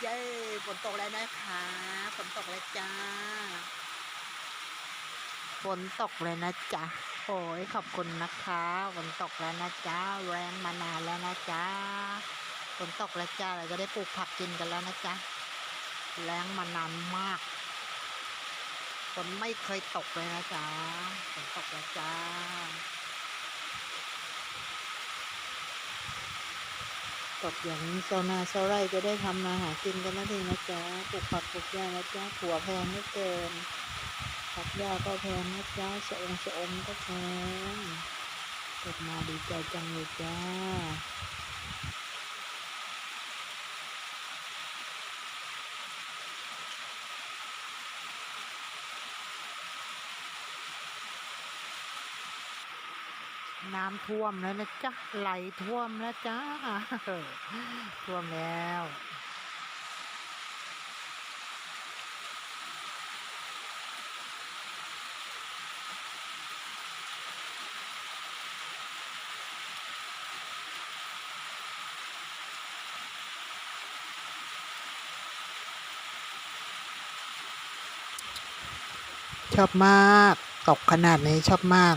เย้ฝนตกแล้วนะคะฝนตกแล้วจ้าฝนตกเลยนะจ๊ะโอ้ยขอบคุณนะคะฝนตกแล้วนะจ๊ะแรงมานานแล้วนะจ๊ะฝนตกแล้วจ้าเราจะได้ปลูกผักกินกันแล้วนะจ๊ะแรงมานานมากฝนไม่เคยตกเลยนะจ๊ะฝนตกแล้วจ้า ตกอย่างนี้ชาวนาชาวไร่จะได้ทำมาหากินกันนั่นเองนะจ๊ะปลูกผักปลูกหญ้านะจ๊ะถั่วแพงไม่เกินผักหญ้าก็แพงนะจ๊ะชะอมชะอมก็แพงตกมาดีใจจังเลยจ้า น้ำท่วมแล้วนะจ๊ะไหลท่วมแล้วจ้าท่วมแล้วชอบมาก ตกขนาดนี้ชอบมาก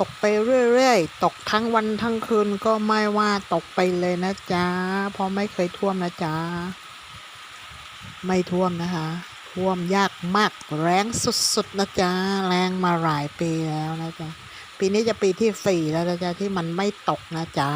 ตกไปเรื่อยๆ ตกทั้งวันทั้งคืนก็ไม่ว่าตกไปเลยนะจ๊ะ เพราะไม่เคยท่วมนะจ๊ะ ไม่ท่วมนะคะ ท่วมยากมากแรงสุดๆนะจ๊ะ แรงมาหลายปีแล้วนะจ๊ะ ปีนี้จะปีที่สี่แล้วนะจ๊ะที่มันไม่ตกนะจ๊ะ